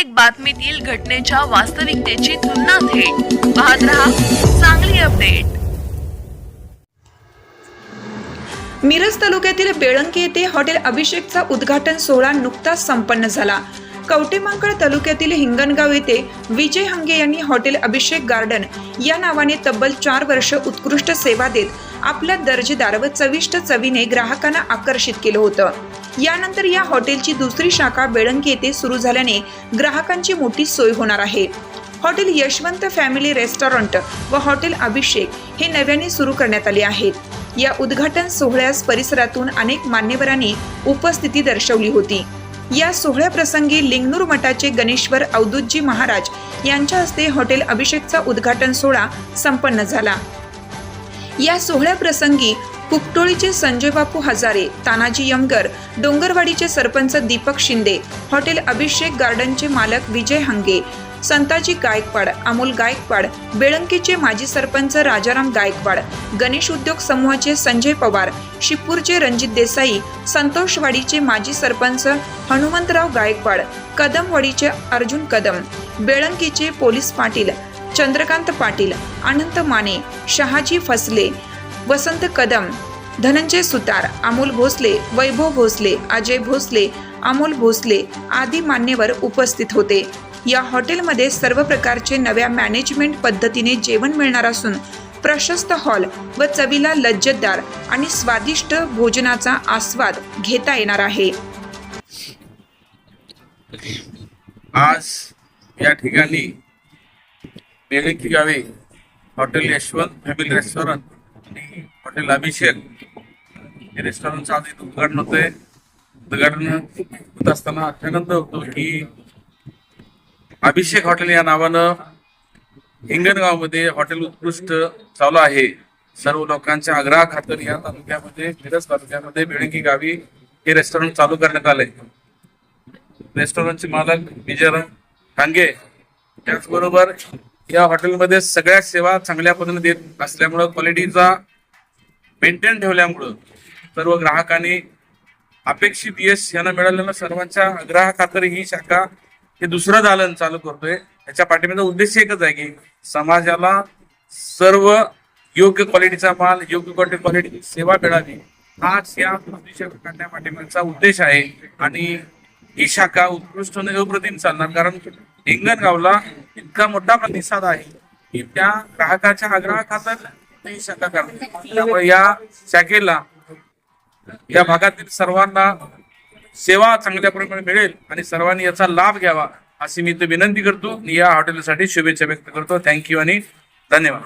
प्रत्येक बातमीतील घटनेच्या वास्तविकतेची तुलना थेट. पाहत रहा चांगली अपडेट. मिरज तालुक्यातील बेळंकी येथे हॉटेल अभिषेकचा उद्घाटन सोहळा नुकताच संपन्न झाला. कवटेमांकळ तालुक्यातील हिंगणगाव येथे विजय हंगे यांनी हॉटेल अभिषेक गार्डन या नावाने तब्बल चार वर्ष उत्कृष्ट सेवा देत आपल्या दर्जेदार व चविष्ट चवीने ग्राहकांना आकर्षित केलं होतं. यानंतर या हॉटेलची दुसरी शाखा बेळंकी येथे सुरू झाल्याने ग्राहकांची मोठी सोय होणार आहे. हॉटेल यशवंत फॅमिली रेस्टॉरंट व हॉटेल अभिषेक हे नव्याने सुरू करण्यात आले आहेत या उद्घाटन सोहळ्यास परिसरातून अनेक मान्यवरांनी उपस्थिती दर्शवली होती. या सोहळ्याप्रसंगी लिंगनूर मठाचे गणेश्वर अवधूतजी महाराज यांच्या हस्ते हॉटेल अभिषेकचा उद्घाटन सोहळा संपन्न झाला. या सोहळ्याप्रसंगी कुकटोळीचे संजय बापू हजारे तानाजी यमगर डोंगरवाडीचे सरपंच दीपक शिंदे हॉटेल अभिषेक गार्डनचे मालक विजय हंगे संताजी गायकवाड अमोल गायकवाड बेळंकीचे माजी सरपंच राजाराम गायकवाड गणेश उद्योग समूहाचे संजय पवार शिपूरचे रणजित देसाई संतोषवाडीचे माजी सरपंच हनुमंतराव गायकवाड कदमवाडीचे अर्जुन कदम बेळंकीचे पोलीस पाटील चंद्रकांत पाटील अनंत माने शहाजी फसले वसंत कदम धनंजय सुतार अमोल भोसले वैभव भोसले अजय भोसले अमोल भोसले आदी मान्यवर उपस्थित होते. या हॉटेलमध्ये सर्व प्रकारचे नव्या मॅनेजमेंट पद्धतीने जेवण मिळणार असून प्रशस्त हॉल व चवीला लज्जतदार आणि स्वादिष्ट भोजनाचा आस्वाद घेता येणार आहे. आज या ठिकाणी गावे हॉटेल यशवंत फॅमिली रेस्टॉरंट आणि हॉटेल अभिषेक हे रेस्टॉरंटचं आज इथं उद्घाटन होतंय. उद्घाटन होत असताना अत्यानंद होतो की अभिषेक हॉटेल या नावानं हिंगणगावमध्ये हॉटेल उत्कृष्ट चालू आहे. सर्व लोकांच्या आग्रहा खातर या तालुक्यामध्ये मिरज तालुक्यामध्ये बेळंकी गावी हे रेस्टॉरंट चालू करण्यात आलंय. रेस्टॉरंटचे मालक विजयराम टांगे त्याचबरोबर या हॉटेलमध्ये सगळ्या सेवा चांगल्या पद्धतीने देत असल्यामुळं क्वालिटीचा मेंटेन ठेवल्यामुळं सर्व ग्राहकांनी अपेक्षित यश यांना मिळालेलं सर्वांच्या ग्राहकातर ही शाखा हे दुसरं दालन चालू करतोय. याच्या पाठिंब्याचा उद्देश एकच आहे की समाजाला सर्व योग्य क्वालिटीचा माल योग्य क्वालिटी सेवा मिळावी. हाच या करण्या पाठिंब्याचा उद्देश आहे. आणि ही शाखा उत्कृष्ट आणि अप्रतिम चालणार कारण हिंगणगावला इतका मोठा प्रतिसाद आहे की त्या ग्राहकाच्या आग्रहाखातर ही शाखा करतात. त्यामुळे या शाखेला या भागातील सर्वांना सेवा चांगल्या प्रमाणे मिळेल आणि सर्वांनी याचा लाभ घ्यावा अशी मी ते विनंती करतो. या हॉटेलसाठी शुभेच्छा व्यक्त करतो. थँक्यू आणि धन्यवाद.